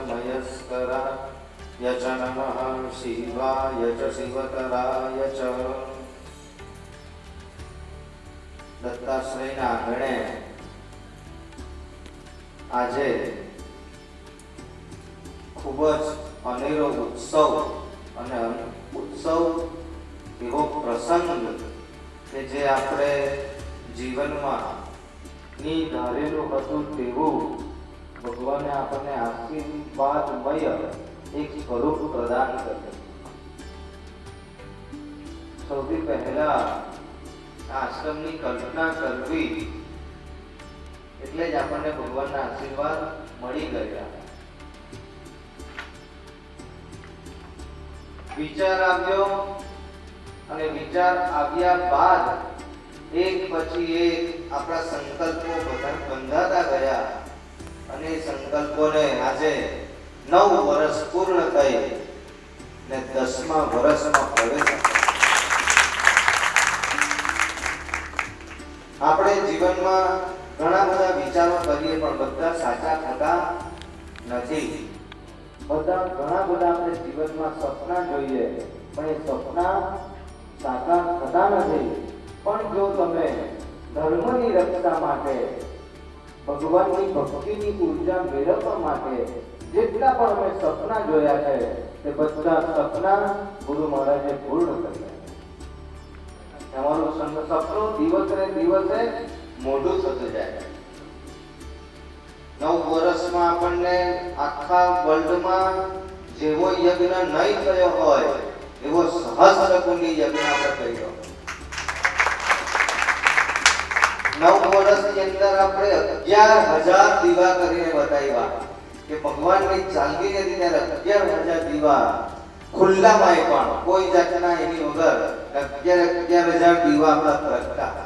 शङ्कराय च मयस्कराय च नमः शिवाय च शिवतराय च દત્તાશ્રયના આંગણે આજે ખૂબ જ અનેરો ઉત્સવ અને ઉત્સવ એવો પ્રસંગ કે જે આપણે જીવનમાં ની ધારેલું હતું તેવું ભગવાને આપણને આશીર્વાદમય એક સ્વરૂપ પ્રદાન કરે સૌથી પહેલા આશ્રમની કલ્પના કરવી એટલે જ આપણને ભગવાનના આશીર્વાદ મળી ગયા. વિચાર આવ્યો અને વિચાર આવ્યા બાદ એક પછી એક આપણા સંકલ્પો દસમા વર્ષમાં પ્રવેશ આપણે જીવનમાં ઘણા બધા વિચારો કરીએ, પણ બધા સાચા થતા નથી. બધા ઘણા બધા આપણે જીવનમાં સપના જોઈએ, પણ એ સપના સાકાર થતા નથી. પણ જો તમે ધર્મની રક્ષા માટે, ભગવાનની ભક્તિની ઊર્જા મેળવવા માટે, જેટલા પણ અમે સપના જોયા છે તે બધા સપના ગુરુ મહારાજે પૂર્ણ કર્યા. તમારું સપનું દિવસે દિવસે મોઢું થતું જાય. નવ વર્ષમાં આપણને આખા વર્લ્ડમાં જેવો યજ્ઞ નહીં થયો હોય, એવો સહસ્ર કુંડી યજ્ઞ આપણે કર્યો. નવ વર્ષની અંદર આપણે અગિયાર હજાર દીવા કરીને બતાવ્યા. કે ભગવાનની ચાંદીને હતી ત્યારે અગિયાર હજાર દીવા ખુલ્લામાં પણ. કોઈ જાતના એની વગર અગિયાર અગિયાર હજાર દીવા આપણા પ્રગટા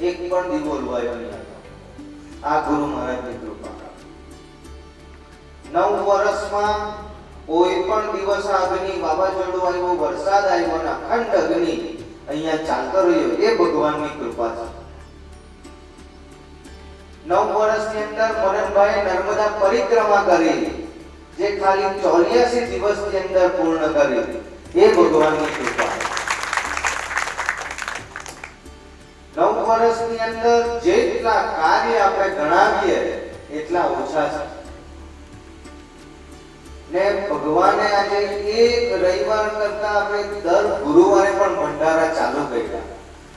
એક પણ દીવો લોવાયો નહીં આ ગુરુ મહારાજની કૃપા નવ વર્ષમાં કોઈ પણ દિવસ અગ્નિ વાવાઝોડું આવ્યો, વરસાદ આવ્યો અને અખંડ અગ્નિ અહીંયા ચાલતો રહ્યો. એ ભગવાનની કૃપા છે નવ વર્ષની અંદર મનનભાઈ નર્મદા પરિક્રમા કરી, જે ખાલી ચોર્યાસી દિવસની અંદર પૂર્ણ કરી. એ ભગવાનની કૃપા. નવ વર્ષની અંદર જેટલા કાર્ય આપણે ગણાવીએ, એટલા ઓછા છે. ને ભગવાને આજે એક રવિવાર કરતા આપણે દર ગુરુવારે પણ ભંડારા ચાલુ કર્યા.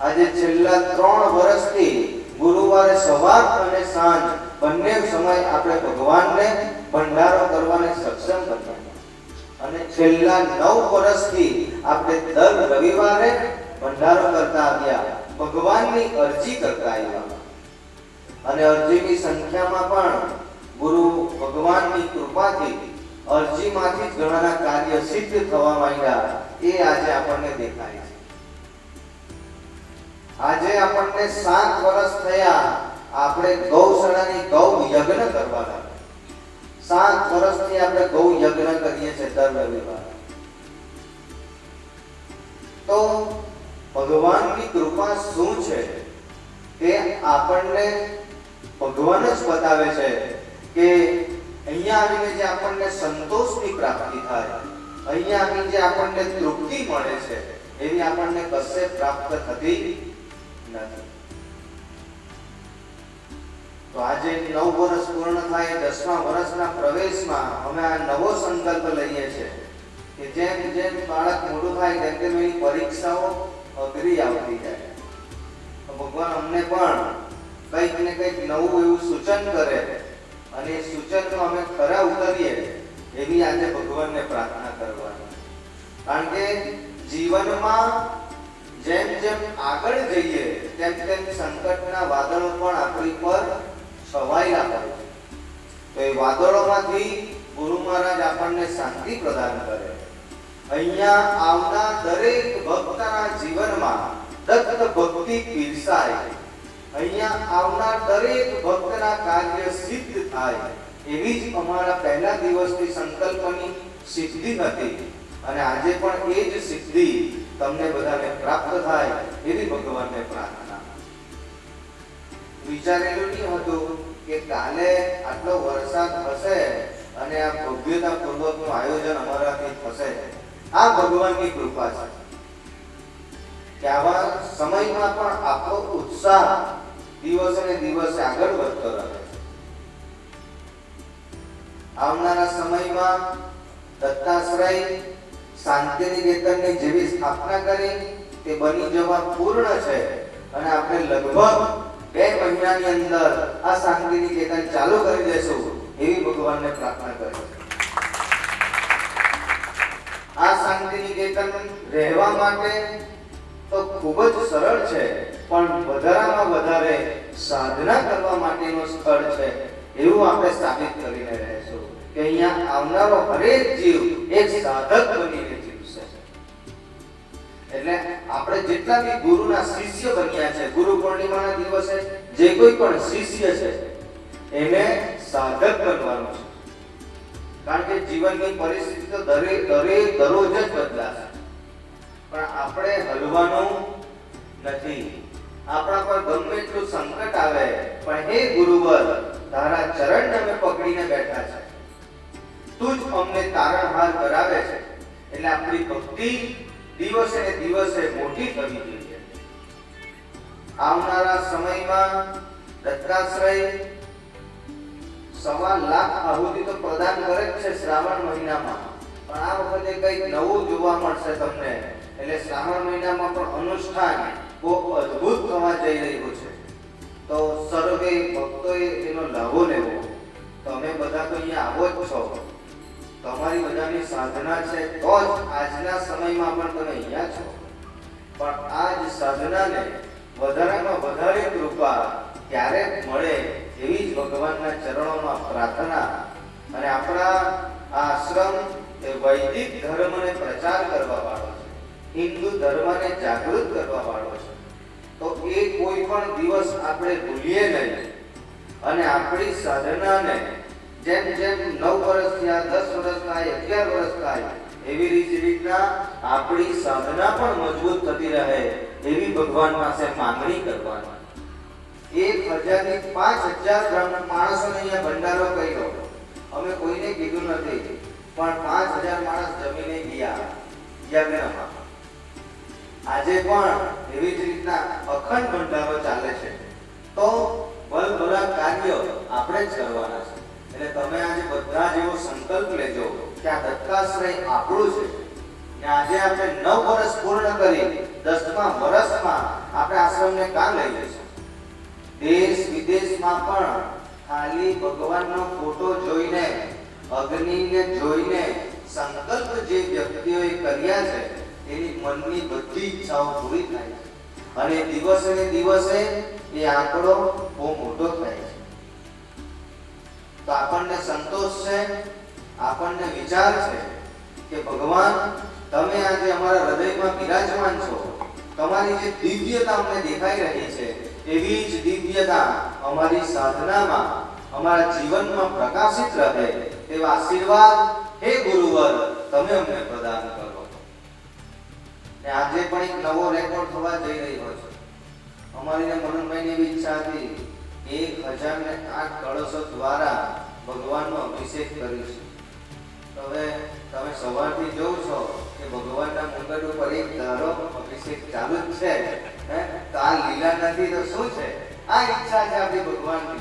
આજે છેલ્લા ત્રણ વર્ષથી ગુરુવારે સવાર અને સાંજ બંને સમય આપણે ભગવાનને ભંડારો કરવાને સક્ષમ કર્યા અને છેલ્લા નવ વર્ષથી આપણે દર રવિવારે ભંડારો કરતા આવ્યા, ભગવાનની અરજી કરતા આવ્યા. અને અરજીની સંખ્યામાં પણ ગુરુ ભગવાનની કૃપાથી અરજીમાંથી જ ઘણાના કાર્ય સિદ્ધ થવા માંડ્યા એ આજે આપણને દેખાય છે. આજે આપણને સાત વર્ષ થયા, આપણે ગૌશાળાની ગૌ યજ્ઞ કરવાના. સાત વર્ષથી આપણે ગૌ યજ્ઞ કરીએ છીએ દર રવિવાર. તો ભગવાનની કૃપા શું છે? તે આપણને ભગવાન જ બતાવે છે કે અહીંયા આવીને જે આપણને સંતોષની પ્રાપ્તિ થાય, અહીંયા આવીને જે આપણને તૃપ્તિ મળે છે, એવી આપણને કશે પ્રાપ્ત થતી નથી. તો આજે નવ વર્ષ પૂર્ણ થાય, દસમા વર્ષના પ્રવેશમાં અમે આ નવો સંકલ્પ લઈએ છીએ કે જેમ જેમ બાળક મોટું થાય તેમ તેમ એની પરીક્ષાઓ અઘરી આવતી જાય. તો ભગવાન અમને પણ કંઈક ને કંઈક નવું એવું સૂચન કરે અને એ સૂચનનો અમે ખરા ઉતરીએ એવી આજે ભગવાનને પ્રાર્થના કરવાની. કારણ કે જીવનમાં જેમ આગળ જઈએ, તેમ તેમ સંકટના વાદળો પણ આપણી પર છવાયેલા કરે તો એ વાદળોમાંથી ગુરુ મહારાજ આપણને શાંતિ પ્રદાન કરે. અહીંયા આવના દરેક ભક્તના જીવનમાં દત્ત ભક્તિ પીરસાય. અહીંયા આવનાર દરેક ભક્તના કાર્ય સિદ્ધ થાય. એવી જ અમારા પહેલા દિવસની સંકલ્પની સિદ્ધિ હતી અને આજે પણ એ જ સિદ્ધિ તમને બધાને પ્રાપ્ત થાય એવી ભગવાનને પ્રાર્થના. વિચારેલું નહીં હતું કે કાલે આટલો વરસાદ હશે અને આ ભવ્યતા પૂર્વકનું આયોજન અમારાથી થશે. આ ભગવાનની કૃપા છે. આવા સમયમાં પણ આપણો ઉત્સાહ દિવસે ને દિવસે આગળ વધતો રહે. આવનારા સમયમાં દત્તાશ્રય શાંતિનિકેતનની જેવી સ્થાપના કરી, તે બની જવા પૂર્ણ છે. અને આપણે લગભગ બે મહિનાની અંદર આ શાંતિનિકેતન ચાલુ કરી દેશું એવી ભગવાનને પ્રાર્થના કરી આ શાંતિનિકેતન રહેવા માટે તો ખૂબ જ સરળ છે, પણ વધારામાં વધારે સાધના કરવા માટેનું સ્થળ છે એવું આપણે સાબિત કરીને રહેશું કે અહીંયા આવનારો હરેક જીવ એક સાધક બની એટલે આપણે જેટલા બી ગુરુના શિષ્ય બન્યા છે, ગુરુ પૂર્ણિમાના દિવસે જે કોઈ પણ શિષ્ય છે, એને સાધક બનવાનું છે. કારણ કે જીવનની પરિસ્થિતિ તો દરેક દરેક દરરોજ જ બદલાશે. પણ આપણે હલવાનું નથી. આપણા પર ગમે એટલું સંકટ આવે, પણ હે ગુરુવર, તારા ચરણ અમે પકડીને બેઠા છે. તું જ અમને તારણહાર કરાવે છે. એટલે આપણી ભક્તિ દિવસે દિવસે મોટી થવી જોઈએ. આવનારા સમયમાં દત્તાશ્રય સવા લાખ આહુતિ તો પ્રદાન કરે જ છે શ્રાવણ મહિનામાં. પણ આ વખતે કંઈક નવું જોવા મળશે તમને. એટલે શ્રાવણ મહિનામાં પણ અનુષ્ઠાન બહુ અદ્ભુત થવા જઈ રહ્યું છે. તો સર્વે ભક્તોએ એનો લાભો લેવો. તમે બધા તો અહીંયા આવો જ છો. તમારી બધાની સાધના છે તો જ આજના સમયમાં પણ તમે અહીંયા છો. પણ આ જ સાધનાને વધારામાં વધારે કૃપા ક્યારે મળે એવી જ ભગવાનના ચરણોમાં પ્રાર્થના અને આપણા આશ્રમ એ વૈદિક ધર્મને પ્રચાર કરવા વાળો છે. હિન્દુ ધર્મને જાગૃત કરવા વાળો છે. તો એ કોઈ પણ દિવસ આપણે ભૂલીએ નહીં. અને આપણી સાધનાને જેમ જેમ નવ વર્ષ થયા, દસ વર્ષ થાય, અગિયાર વર્ષ થાય, એવી રીત રીતના આપણી સાધના પણ મજબૂત થતી રહે, એવી ભગવાન પાસે માંગણી કરવાની. એક હજારથી પાંચ હજાર માણસોને અહીંયા ભંડારો કર્યો. અમે કોઈને કીધું નથી, પણ પાંચ હજાર માણસ જમીને ગયા યજ્ઞમાં આજે પણ એવી જ રીતના અખંડ ભંડારો ચાલે છે. તો ભલભલા કાર્ય આપણે જ કરવાના છે. એટલે તમે આજે બધા જેવો સંકલ્પ લેજો કે આ દત્તાશ્રય આપણું છે. ને આજે આપણે નવ વર્ષ પૂર્ણ કરી દસમા વર્ષમાં આપણે આશ્રમને કામ લઈ લઈશું દેશ વિદેશમાં પણ ખાલી ભગવાનનો ફોટો જોઈને, અગ્નિને જોઈને સંકલ્પ જે વ્યક્તિઓએ કર્યા છે, એની મનની બધી ઈચ્છાઓ પૂરી થાય છે. અને દિવસે ને દિવસે એ આંકડો બહુ મોટો થાય છે. તો આપણને સંતોષ છે, આપણને વિચાર છે કે ભગવાન, તમે આજે અમારા હૃદયમાં બિરાજમાન છો. તમારી જે દિવ્યતા અમને દેખાઈ રહી છે, એવી જ દિવ્યતા અમારી સાધનામાં, અમારા જીવનમાં પ્રકાશિત રહે તેવા આશીર્વાદ હે ગુરુવર, તમે અમને પ્રદાન કરો. ને આજે પણ એક નવો રેકોર્ડ થવા જઈ રહ્યો છે. અમારી મનનભાઈની એવી ઈચ્છા હતી એક હજાર ને આઠ કળશો દ્વારા ભગવાનનો અભિષેક કર્યો છે. હવે તમે સવારથી જોવ છો કે ભગવાનના મુંગટ ઉપર એક ધારો અભિષેક ચાલુ જ છે. હે? તો આ લીલા નથી તો શું છે? આ ઈચ્છા છે આપણી ભગવાનની.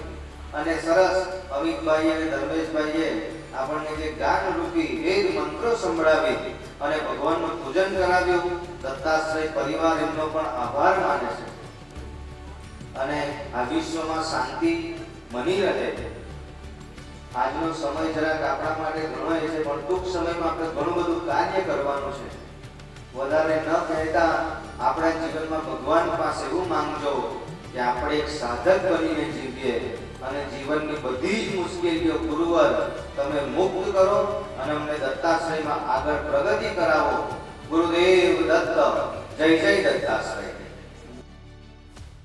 અને સરસ અમિતભાઈ અને ધર્મેશભાઈએ આપણને જે ગાન રૂપી વેદ મંત્રો સંભળાવી અને ભગવાનનું પૂજન કરાવ્યું. દત્તાશ્રય પરિવાર એમનો પણ આભાર માને છે. અને આ વિશ્વમાં શાંતિ બની રહે આજનો સમય જરાક આપણા માટે ઘણો એ છે, પણ ટૂંક સમયમાં આપણે ઘણું બધું કાર્ય કરવાનું છે. વધારે ન કહેતા આપણા જીવનમાં ભગવાન પાસે એવું માંગજો કે આપણે એક સાધક બનીને જીવીએ અને જીવનની બધી જ મુશ્કેલીઓ ગુરુવર તમે મુક્ત કરો અને અમને દત્તાશ્રયમાં આગળ પ્રગતિ કરાવો. ગુરુદેવ દત્ત, જય જય દત્તાશ્રય.